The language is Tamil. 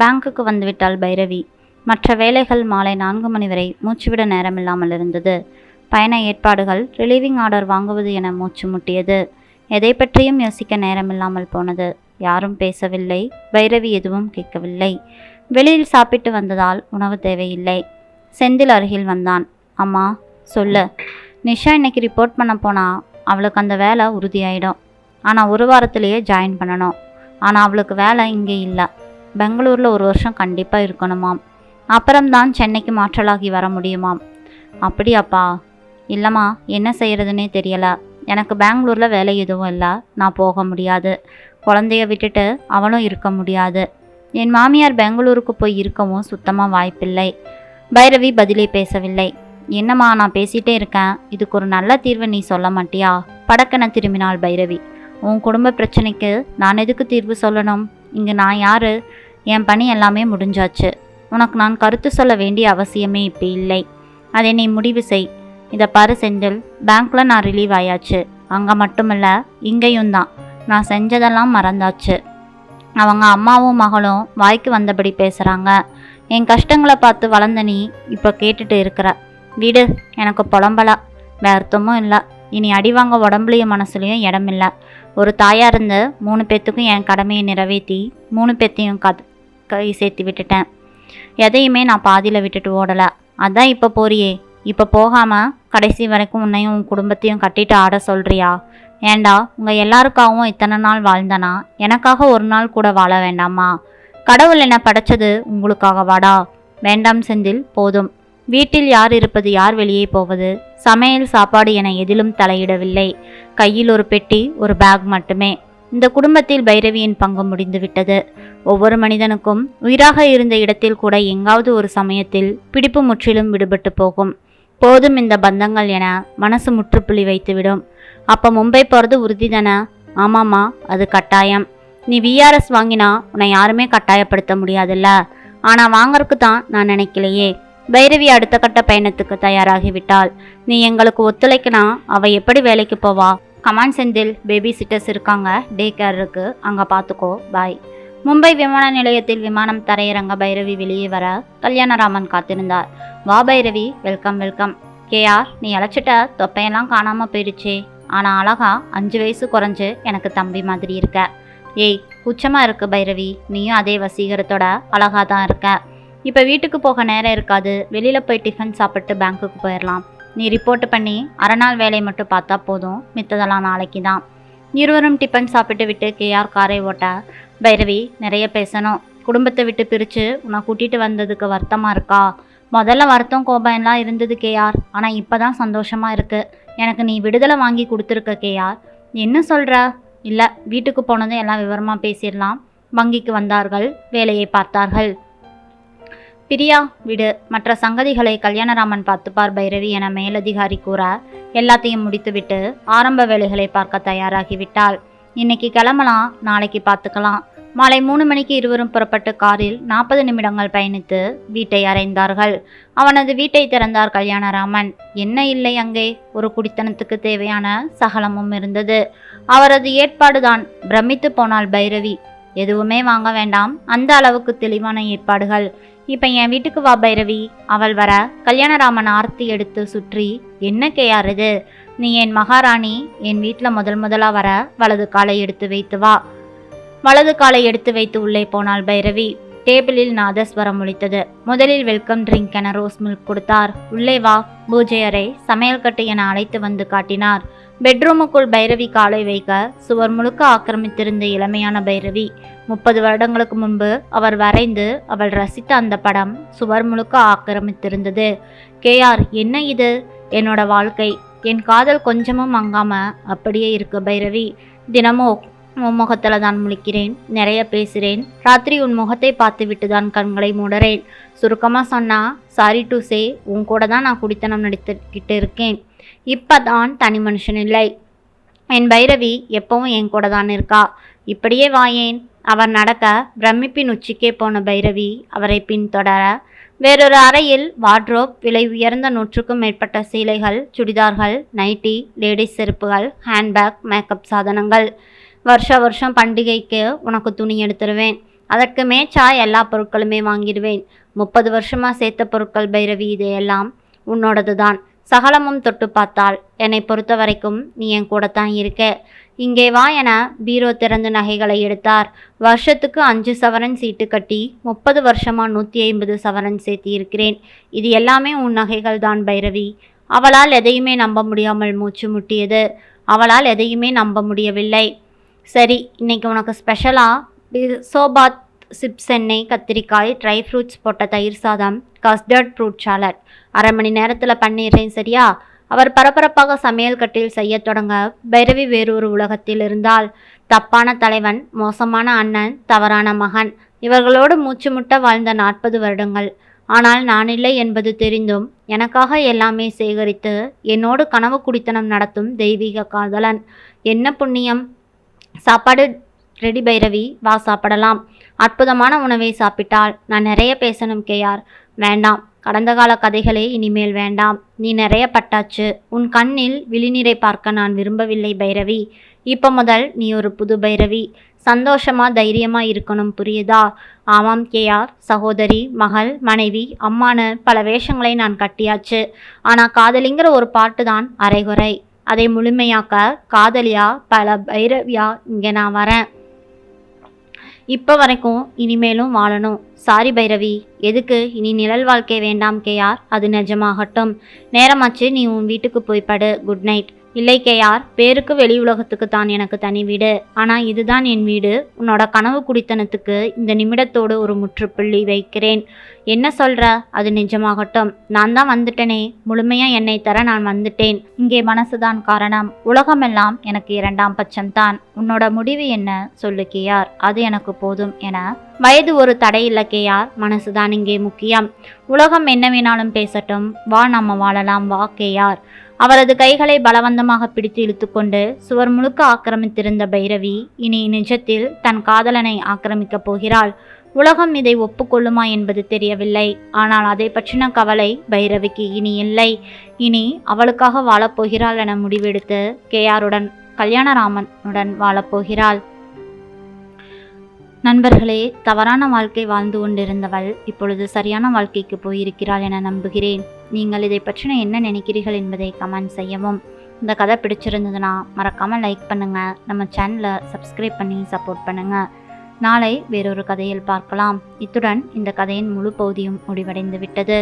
பேங்குக்கு வந்துவிட்டாள் பைரவி. மற்ற வேலைகள் மாலை நான்கு மணி வரை மூச்சுவிட நேரமில்லாமல் இருந்தது. பயண ஏற்பாடுகள் ரிலீவிங் ஆர்டர் வாங்குவது என மூச்சு முட்டியது. எதை பற்றியும் யோசிக்க நேரமில்லாமல் போனது. யாரும் பேசவில்லை பைரவி எதுவும் கேட்கவில்லை. வெளியில் சாப்பிட்டு வந்ததால் உணவு தேவையில்லை. செந்தில் அருகில் வந்தான். அம்மா சொல்லு. நிஷா இன்னைக்கு ரிப்போர்ட் பண்ண போனா அவளுக்கு அந்த வேலை உறுதியாயிடும். ஆனால் ஒரு வாரத்திலேயே ஜாயின் பண்ணணும். ஆனால் அவளுக்கு வேலை இங்கே இல்லை. பெங்களூரில் ஒரு வருஷம் கண்டிப்பாக இருக்கணுமாம். அப்புறம்தான் சென்னைக்கு மாற்றலாகி வர முடியுமாம். அப்படியாப்பா. இல்லைம்மா என்ன செய்கிறதுனே தெரியலை. எனக்கு பெங்களூரில் வேலை எதுவும் இல்லை. நான் போக முடியாது. குழந்தைய விட்டுட்டு அவளும் இருக்க முடியாது. என் மாமியார் பெங்களூருக்கு போய் இருக்கவும் சுத்தமாக வாய்ப்பில்லை. பைரவி பதிலே பேசவில்லை. என்னம்மா நான் பேசிட்டே இருக்கேன். இதுக்கு ஒரு நல்ல தீர்வு நீ சொல்ல மாட்டியா? படக்கென திரும்பினாள் பைரவி. உன் குடும்ப பிரச்சனைக்கு நான் எதுக்கு தீர்வு சொல்லணும்? இங்கே நான் யாரு? என் பணி எல்லாமே முடிஞ்சாச்சு. உனக்கு நான் கருத்து சொல்ல வேண்டிய அவசியமே இப்போ இல்லை. அதை நீ முடிவு செய். இதை பாரு செந்தில். பேங்க்கில் நான் ரிலீவ் ஆயாச்சு. அங்கே மட்டுமில்ல இங்கேயும் தான். நான் செஞ்சதெல்லாம் மறந்தாச்சு. அவங்க அம்மாவும் மகளும் வாய்க்கு வந்தபடி பேசுகிறாங்க என் கஷ்டங்களை பார்த்து வளர்ந்த நீ இப்போ கேட்டுட்டு இருக்கிற. வீடு எனக்கு புலம்பலா. வேர்த்தமும் இல்லை. இனி அடி வாங்க உடம்புலையும் மனசுலையும் இடமில்லை. ஒரு தாயாக இருந்து மூணு பேத்துக்கும் என் கடமையை நிறைவேற்றி மூணு பேத்தையும் கத் கை சேர்த்து விட்டுட்டேன். எதையுமே நான் பாதியில் விட்டுட்டு ஓடலை. அதான் இப்போ போறியே. இப்போ போகாமல் கடைசி வரைக்கும் உன்னையும் உன் குடும்பத்தையும் கட்டிட்டு ஆட சொல்கிறியா ஏண்டா உங்கள் எல்லாருக்காகவும் இத்தனை நாள் வாழ்ந்தனா? எனக்காக ஒரு நாள் கூட வாழ வேண்டாமா? கடவுள் என்னை படைச்சது உங்களுக்காக வாடா. வேண்டாம் செந்தில் போதும். வீட்டில் யார் இருப்பது யார் வெளியே போவது? சமையல் சாப்பாடு என எதிலும் தலையிடவில்லை. கையில் ஒரு பெட்டி ஒரு பேக் மட்டுமே. இந்த குடும்பத்தில் பைரவியின் பங்கு முடிந்துவிட்டது. ஒவ்வொரு மனிதனுக்கும் உயிராக இருந்த இடத்தில் கூட எங்காவது ஒரு சமயத்தில் பிடிப்பு முற்றிலும் விடுபட்டு போகும். போதும் இந்த பந்தங்கள் என மனசு முற்றுப்புள்ளி வைத்துவிடும். அப்போ மும்பை போகிறது உறுதிதானே? ஆமாம்மா அது கட்டாயம். நீ விஆர்எஸ் வாங்கினா உன்னை யாருமே கட்டாயப்படுத்த முடியாதுல்ல. ஆனால் வாங்கறதுக்கு தான் நான் நினைக்கலையே. பைரவி அடுத்த கட்ட பயணத்துக்கு தயாராகிவிட்டாள். நீ எங்களுக்கு ஒத்துழைக்கினா அவ எப்படி வேலைக்கு போவா? கமான் செந்தில் பேபி சிட்டர்ஸ் இருக்காங்க. டே கேர் இருக்கு. அங்கே பார்த்துக்கோ பாய் மும்பை விமான நிலையத்தில் விமானம் தரையிறங்க பைரவி வெளியே வர கல்யாணராமன் காத்திருந்தார். வா பைரவி. வெல்கம் வெல்கம் கேஆர் நீ அழைச்சிட்ட தொப்பையெல்லாம் காணாமல் போயிடுச்சே. ஆனால் அழகா அஞ்சு வயசு குறைஞ்சு எனக்கு தம்பி மாதிரி இருக்க. ஏய் குச்சமாக இருக்கு பைரவி. நீயும் அதே வசீகரத்தோட அழகாக தான் இருக்க. இப்போ வீட்டுக்கு போக நேரம் இருக்காது. வெளியில் போய் டிஃபன் சாப்பிட்டு பேங்க்குக்கு போயிடலாம் நீ ரிப்போர்ட் பண்ணி அரை நாள் வேலையை மட்டும் பார்த்தா போதும். மித்ததெல்லாம் நாளைக்கு தான் இருவரும் டிஃபன் சாப்பிட்டு விட்டு கேஆர் காரை ஓட்ட பைரவி நிறைய பேசணும். குடும்பத்தை விட்டு பிரித்து உன்னை கூட்டிகிட்டு வந்ததுக்கு வருத்தமாக இருக்கா? முதல்ல வருத்தம் கோபம் எல்லாம் இருந்தது கேஆர். ஆனால் இப்போ தான் சந்தோஷமாக இருக்குது எனக்கு நீ விடுதலை வாங்கி கொடுத்துருக்க கேஆர். என்ன சொல்கிற இல்லை வீட்டுக்கு போனதும் எல்லாம் விவரமாக பேசிடலாம். வங்கிக்கு வந்தார்கள் வேலையை பார்த்தார்கள். பிரியா விடு. மற்ற சங்கதிகளை கல்யாணராமன் பார்த்துப்பார் பைரவி என மேலதிகாரி கூற எல்லாத்தையும் முடித்துவிட்டு ஆரம்ப வேலைகளை பார்க்க தயாராகிவிட்டாள். இன்னைக்கு கிளம்பலாம் நாளைக்கு பார்த்துக்கலாம். மாலை மூணு மணிக்கு இருவரும் புறப்பட்டு காரில் நாற்பது நிமிடங்கள் பயணித்து வீட்டை அறைந்தார்கள். அவனது வீட்டை திறந்தார் கல்யாணராமன். என்ன இல்லை அங்கே? ஒரு குடித்தனத்துக்கு தேவையான சகலமும் இருந்தது. அவரது ஏற்பாடுதான் பிரமித்து போனாள் பைரவி. எதுவுமே வாங்க வேண்டாம். அந்த அளவுக்கு தெளிவான ஏற்பாடுகள். இப்போ என் வீட்டுக்கு வா பைரவி. அவள் வர. கல்யாணராமன் ஆர்த்தி எடுத்து சுற்றி என்ன கேயார் இது? நீ என் மகாராணி. என் வீட்டில் முதல் முதலாக வர. வலது காலை எடுத்து வைத்து வா. வலது காலை எடுத்து வைத்து உள்ளே போனாள் பைரவி. டேபிளில் நாதஸ்வரம் ஒழித்தது. முதலில் வெல்கம் ட்ரிங்க் என ரோஸ் மில்க் கொடுத்தார். உள்ளே வா. பூஜை அறை சமையல் கட்டு என அழைத்து வந்து காட்டினார். பெட்ரூமுக்குள் பைரவி காலை வைக்க சுவர் முழுக்க ஆக்கிரமித்திருந்த இளமையான பைரவி. முப்பது வருடங்களுக்கு முன்பு அவர் வரைந்து அவள் ரசித்த அந்த படம் சுவர் முழுக்க ஆக்கிரமித்திருந்தது. கேஆர் என்ன இது? என்னோட வாழ்க்கை. என் காதல் கொஞ்சமும் மங்காம அப்படியே இருக்கு பைரவி. தினமும் உன் முகத்தில் தான் முழிக்கிறேன் நிறைய பேசுகிறேன் ராத்திரி உன் முகத்தை பார்த்து விட்டு தான் கண்களை மூடுறேன். சுருக்கமாக சொன்னா சாரி டு சே உன் கூட தான் நான் குடித்தனம் நடித்துக்கிட்டு இருக்கேன். இப்போ தான் தனி மனுஷன் இல்லை. என் பைரவி எப்பவும் என் கூட தான் இருக்கா. இப்படியே வாயேன். அவர் நடக்க பிரமிப்பின் உச்சிக்கே போன பைரவி அவரை பின்தொடர வேறொரு அறையில் வார்ட்ரோப் விலை உயர்ந்த நூற்றுக்கும் மேற்பட்ட சீலைகள் சுடிதார்கள் நைட்டி லேடிஸ் செருப்புகள் ஹேண்ட்பேக் மேக்கப் சாதனங்கள். வருஷ வருஷம் பண்டிகைக்கு உனக்கு துணி எடுத்துருவேன். அதற்கு மேச்சா எல்லா பொருட்களுமே வாங்கிடுவேன். முப்பது வருஷமாக சேர்த்த பொருட்கள் பைரவி இதையெல்லாம் உன்னோடது தான் சகலமும் தொட்டு பார்த்தால் என்னை பொறுத்த வரைக்கும் நீ என் கூட தான் இருக்க. இங்கே வா என பீரோ திறந்து நகைகளை எடுத்தார். வருஷத்துக்கு அஞ்சு சவரன் சீட்டு கட்டி முப்பது வருஷமாக நூற்றி ஐம்பது சவரன் சேர்த்தி இருக்கிறேன். இது எல்லாமே உன் நகைகள் தான் பைரவி. அவளால் எதையுமே நம்ப முடியாமல் மூச்சு முட்டியது. அவளால் எதையுமே நம்ப முடியவில்லை. சரி இன்னைக்கு உனக்கு ஸ்பெஷலாக சோபாத் சிப்ஸ் எண்ணெய் கத்திரிக்காய் ட்ரை ஃப்ரூட்ஸ் போட்ட தயிர் சாதம் கஸ்டர்ட் ஃப்ரூட் சாலட் அரை மணி நேரத்தில் பண்ணிடுறேன் சரியா? அவர் பரபரப்பாக சமையல் கட்டில் செய்யத் தொடங்க பைரவி வேறொரு உலகத்தில் இருந்தால் தப்பான தலைவன் மோசமான அண்ணன் தவறான மகன் இவர்களோடு மூச்சு முட்ட வாழ்ந்த நாற்பது வருடங்கள். ஆனால் நான் இல்லை என்பது தெரிந்தும் எனக்காக எல்லாமே சேகரித்து என்னோடு கனவு குடித்தனம் நடத்தும் தெய்வீக காதலன். என்ன புண்ணியம்? சாப்பாடு ரெடி பைரவி வா சாப்பிடலாம். அற்புதமான உணவை சாப்பிட்டால் நான் நிறைய பேசணும் கேயார் வேண்டாம். கடந்த கால கதைகளே இனிமேல் வேண்டாம். நீ நிறைய பட்டாச்சு. உன் கண்ணில் விழிநீரை பார்க்க நான் விரும்பவில்லை பைரவி. இப்போ முதல் நீ ஒரு புது பைரவி. சந்தோஷமா தைரியமா இருக்கணும் புரியுதா? ஆமாம் கேஆர் சகோதரி மகள் மனைவி அம்மானு பல வேஷங்களை நான் கட்டியாச்சு. ஆனால் காதலிங்கிற ஒரு பாட்டு தான் அரைகுறை. அதை முழுமையாக்க காதலியா பல பைரவியா இங்கே நான் வரேன். இப்போ வரைக்கும் இனிமேலும் வாழணும். சாரி பைரவி எதுக்கு? இனி நிழல் வாழ்க்கை வேண்டாம் கேயார். அது நிஜமாகட்டும். நேரமாச்சு நீ உன் வீட்டுக்கு போய் படு. குட் நைட் இல்லை கேயார் பேருக்கு வெளி உலகத்துக்கு தான் எனக்கு தனி வீடு. ஆனால் இதுதான் என் வீடு. உன்னோட கனவு குடித்தனத்துக்கு இந்த நிமிடத்தோடு ஒரு முற்றுப்புள்ளி வைக்கிறேன். என்ன சொல்ற? அது நிஜமாகட்டும். நான் தான் வந்துட்டேனே. முழுமையாக என்னை தர நான் வந்துட்டேன். இங்கே மனசுதான் காரணம். உலகமெல்லாம் எனக்கு இரண்டாம் பட்சம்தான். உன்னோட முடிவு என்ன? சொல்லு கேயார். அது எனக்கு போதும் என. வயது ஒரு தடை இல்லை கேயார். மனசுதான் இங்கே முக்கியம். உலகம் என்ன வேணாலும் பேசட்டும். வா நம்ம வாழலாம். வா கேயார். அவரது கைகளை பலவந்தமாக பிடித்து இழுத்துக்கொண்டு சுவர் முழுக்க ஆக்கிரமித்திருந்த பைரவி இனி நிஜத்தில் தன் காதலனை ஆக்கிரமிக்கப் போகிறாள். உலகம் இதை ஒப்புக்கொள்ளுமா என்பது தெரியவில்லை. ஆனால் அதை பற்றின கவலை பைரவிக்கு இனி இல்லை. இனி அவளுக்காக வாழப்போகிறாள் என முடிவெடுத்து கேஆருடன் கல்யாணராமனுடன் வாழப்போகிறாள் நண்பர்களே தவறான வாழ்க்கை வாழ்ந்து கொண்டிருந்தவள் இப்பொழுது சரியான வாழ்க்கைக்கு போயிருக்கிறாள் என நம்புகிறேன். நீங்கள் இதை பற்றின என்ன நினைக்கிறீர்கள் என்பதை கமெண்ட் செய்யவும். இந்த கதை பிடிச்சிருந்ததுன்னா மறக்காமல் லைக் பண்ணுங்கள் நம்ம சேனலை சப்ஸ்கிரைப் பண்ணி சப்போர்ட் பண்ணுங்கள் நாளை வேறொரு கதையில் பார்க்கலாம். இத்துடன் இந்த கதையின் முழு பகுதியும் முடிவடைந்து விட்டது